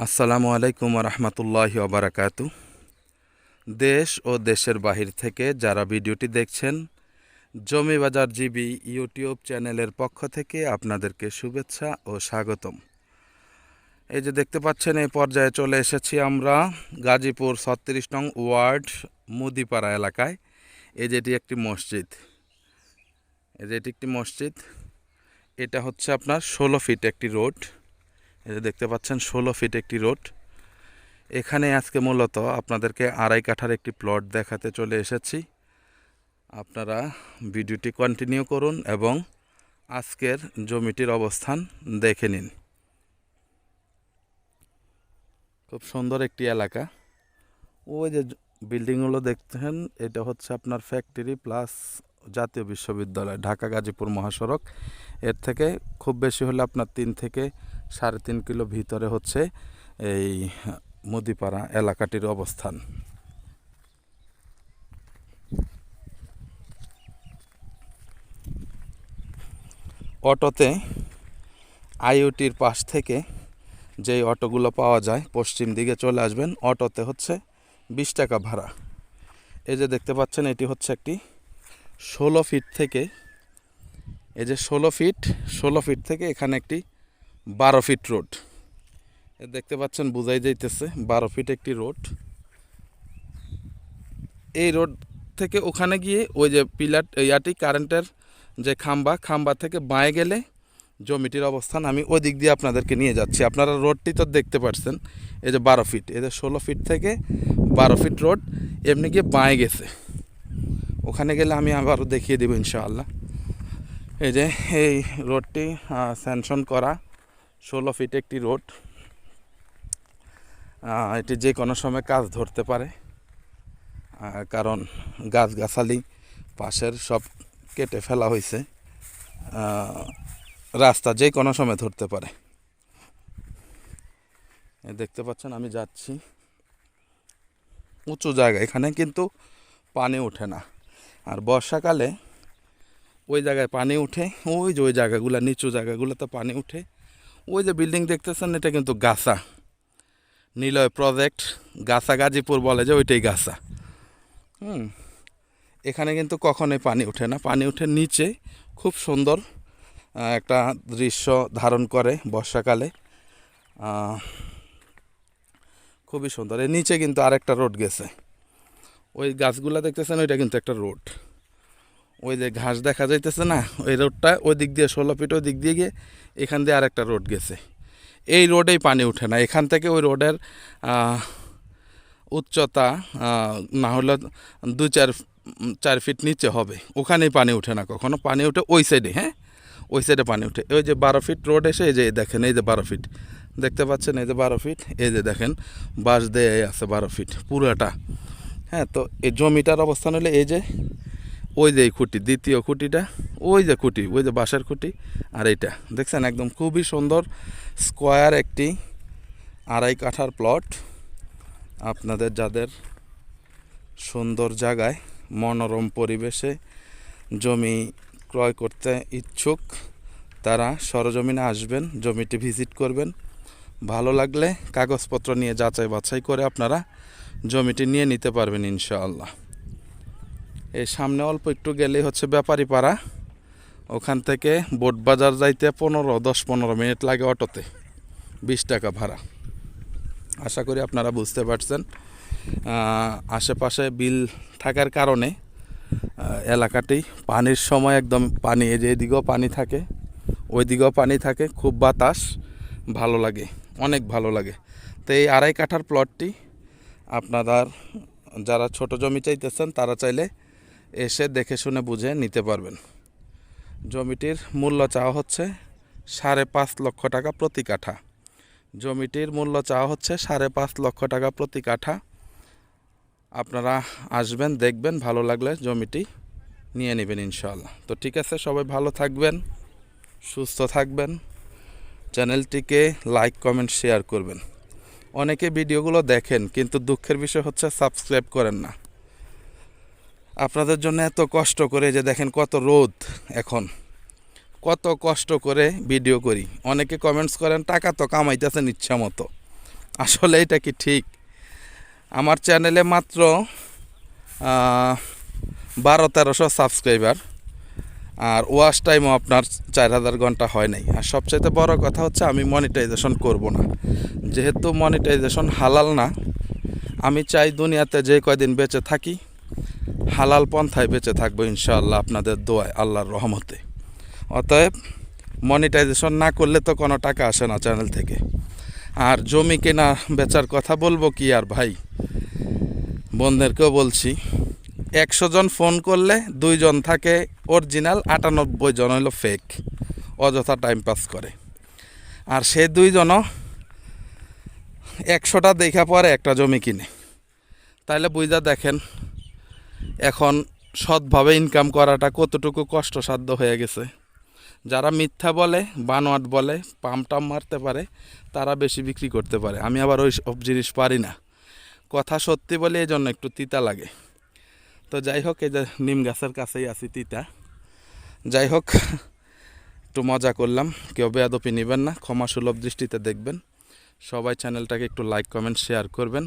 আসসালামু আলাইকুম রহমতুল্লাহ ওবরাকাতু। দেশ ও দেশের বাহির থেকে যারা ভিডিওটি দেখছেন জমি বাজার জিবি ইউটিউব চ্যানেলের পক্ষ থেকে আপনাদেরকে শুভেচ্ছা ও স্বাগতম। এই যে দেখতে পাচ্ছেন, এই পর্যায়ে চলে এসেছি আমরা গাজীপুর ছত্রিশ নং ওয়ার্ড মুদিপাড়া এলাকায়। এই যেটি একটি মসজিদ। এই যে এটি একটি মসজিদ। এটা হচ্ছে আপনার ষোলো ফিট একটি রোড। যে দেখতে পাচ্ছেন, ষোলো ফিট একটি রোড এখানে আজকে মূলত আপনাদেরকে আড়াই কাঠার একটি প্লট দেখাতে চলে এসেছি। আপনারা ভিডিওটি কন্টিনিউ করুন এবং আজকের জমিটির অবস্থান দেখে নিন। খুব সুন্দর একটি এলাকা। ওই যে বিল্ডিংগুলো দেখছেন, এটা হচ্ছে আপনার ফ্যাক্টরি প্লাস জাতীয় বিশ্ববিদ্যালয় ঢাকা গাজীপুর মহাসড়ক। এর থেকে খুব বেশি হলে আপনার তিন থেকে সাড়ে তিন কিলো ভিতরে হচ্ছে এই মুদিপাড়া এলাকাটির অবস্থান। অটোতে আইওটির পাশ থেকে যেই অটোগুলো পাওয়া যায়, পশ্চিম দিকে চলে আসবেন, অটোতে হচ্ছে বিশ টাকা ভাড়া। এই যে দেখতে পাচ্ছেন, এটি হচ্ছে একটি ষোলো ফিট থেকে, এই যে ষোলো ফিট ষোলো ফিট থেকে এখানে একটি বারো ফিট রোড। দেখতে পাচ্ছেন, বুঝাই যাইতেছে, বারো ফিট একটি রোড। এই রোড থেকে ওখানে গিয়ে ওই যে পিলার, ইয়াটি কারেন্টের যে খাম্বা খাম্বা থেকে বাঁয়ে গেলে জমিটির অবস্থান আমি ওই দিক দিয়ে আপনাদেরকে নিয়ে যাচ্ছি। আপনারা রোডটি তো দেখতে পাচ্ছেন এই যে বারো ফিট। এই যে ষোলো ফিট থেকে বারো ফিট রোড, এমনি গিয়ে বাঁয়ে গেছে। ওখানে গেলে আমি আবারও দেখিয়ে দেবো ইনশাআল্লাহ। এই যে এই রোডটি স্যাংশন করা। ষোলো ফিট একটি রোড। এটি যে কোনো সময় কাজ ধরতে পারে। কারণ গাছগাছালি পাশের সব কেটে ফেলা হয়েছে। রাস্তা যে কোনো সময় ধরতে পারে। দেখতে পাচ্ছেন, আমি যাচ্ছি। উঁচু জায়গা, এখানে কিন্তু পানি ওঠে না। আর বর্ষাকালে ওই জায়গায় পানি উঠে, ওই যে ওই জায়গাগুলো, নিচু জায়গাগুলোতে পানি উঠে ওই যে বিল্ডিং দেখতেছেন, এটা কিন্তু গাছা। নিলয় প্রজেক্ট গাছা গাজীপুর বলে যে ওইটাই গাছা। হুম, এখানে কিন্তু কখনোই পানি ওঠে না। পানি উঠে নিচে, খুব সুন্দর একটা দৃশ্য ধারণ করে বর্ষাকালে। খুবই সুন্দর। এর নিচে কিন্তু আরেকটা রোড গেছে। ওই গাছগুলো দেখতেছেন, ওইটা কিন্তু একটা রোড ওই যে ঘাস দেখা যাইতেছে না, ওই রোডটা ওই দিক দিয়ে ষোলো ফিট ওই দিক দিয়ে গিয়ে এখান দিয়ে আরেকটা রোড গেছে। এই রোডেই পানি উঠে না, এখান থেকে ওই রোডের উচ্চতা না হলে দু চার চার ফিট নিচে হবে, ওখানেই পানি উঠে না কখনো, পানি উঠে ওই সাইডে হ্যাঁ? ওই সাইডে পানি উঠে ওই যে বারো ফিট রোড এসে এই যে দেখেন, এই যে বারো ফিট, দেখতে পাচ্ছেন এই যে বারো ফিট, এই যে দেখেন, বাঁশ দেয় আছে বারো ফিট, পুরোটা হ্যাঁ? তো এই জমিটার অবস্থান হলে এই যে ওই যে এই খুঁটি, দ্বিতীয় খুঁটিটা, ওই যে খুঁটি, ওই যে বাঁশের খুঁটি আর এইটা। দেখছেন? একদম খুবই সুন্দর স্কোয়ার একটি আড়াই কাঠার প্লট। আপনাদের যাদের সুন্দর জায়গায় মনোরম পরিবেশে জমি ক্রয় করতে ইচ্ছুক, তারা সরজমিনে আসবেন, জমিটি ভিজিট করবেন। ভালো লাগলে কাগজপত্র নিয়ে যাচাই বাছাই করে আপনারা জমিটি নিয়ে নিতে পারবেন ইনশাআল্লাহ। এই সামনে অল্প একটু গেলেই হচ্ছে ব্যাপারী পাড়া। ওখান থেকে বোট বাজার যাইতে পনেরো, দশ, পনেরো মিনিট লাগে অটোতে। বিশ টাকা ভাড়া। আশা করি আপনারা বুঝতে পারছেন। আশেপাশে বিল থাকার কারণে এলাকাটি পানির সময় একদম পানি, এই যে এদিকেও পানি থাকে ওই দিকেও পানি থাকে, খুব বাতাস, ভালো লাগে, অনেক ভালো লাগে। তো এই আড়াই কাঠার প্লটটি আপনারা যারা ছোট জমি চাইতেছেন, তারা চাইলে এসে দেখে শুনে বুঝে নিতে পারবেন। জমিটির মূল্য চাওয়া হচ্ছে সাড়ে পাঁচ লক্ষ টাকা প্রতি কাঠা। জমিটির মূল্য চাওয়া হচ্ছে সাড়ে পাঁচ লক্ষ টাকা প্রতি কাঠা। আপনারা আসবেন, দেখবেন, ভালো লাগলে জমিটি নিয়ে নেবেন ইনশাআল্লাহ। তো ঠিক আছে, সবাই ভালো থাকবেন, সুস্থ থাকবেন। চ্যানেলটিকে লাইক, কমেন্ট, শেয়ার করবেন। অনেকে ভিডিওগুলো দেখেন, কিন্তু দুঃখের বিষয় হচ্ছে সাবস্ক্রাইব করেন না। আপনাদের জন্য এত কষ্ট করে যে দেখেন কত রোদ এখন। কত কষ্ট করে ভিডিও করি। অনেকে কমেন্টস করেন, টাকা তো কামাইতেছেন ইচ্ছা মতো। আসলে এটা কি ঠিক? আমার চ্যানেলে মাত্র বারো তেরোশো সাবস্ক্রাইবার আর ওয়াশ টাইমও আপনার চার হাজার ঘণ্টা হয় নাই। আর সবচাইতে বড় কথা হচ্ছে, আমি মনিটাইজেশন করব না। যেহেতু মনিটাইজেশন হালাল না, আমি চাই দুনিয়াতে যে কয়দিন বেঁচে থাকি হালাল পন্থায় বেঁচে থাকব ইনশাআল্লাহ আপনাদের দোয়ায়, আল্লাহর রহমতে। অতএব মনিটাইজেশন না করলে তো কোনো টাকা আসে না চ্যানেল থেকে। আর জমি কেনা, বেচার কথা বলব কি আর ভাই? বোনদেরকেও বলছি, একশো জন ফোন করলে দুইজন থাকে অরিজিনাল আটানব্বই জন হলো ফেক অযথা টাইম পাস করে। আর সে দুইজনও একশোটা দেখা পরে একটা জমি কিনে। তাইলে বুঝা দেখেন এখন সৎভাবে ইনকাম করাটা কতটুকু কষ্টসাধ্য হয়ে গেছে। যারা মিথ্যা বলে, বানোয়াট বলে, পাম টাম মারতে পারে, তারা বেশি বিক্রি করতে পারে। আমি আবার ওই সব জিনিস পারি না। কথা সত্যি বলে এই জন্য একটু তিতা লাগে। তো যাই হোক, এই যে নিম গাছের কাছেই আছি তিতা। যাই হোক, একটু মজা করলাম। কেউ বেয়াদপি নেবেন না ক্ষমা সুলভ দৃষ্টিতে দেখবেন। সবাই চ্যানেলটাকে একটু লাইক কমেন্ট শেয়ার করবেন।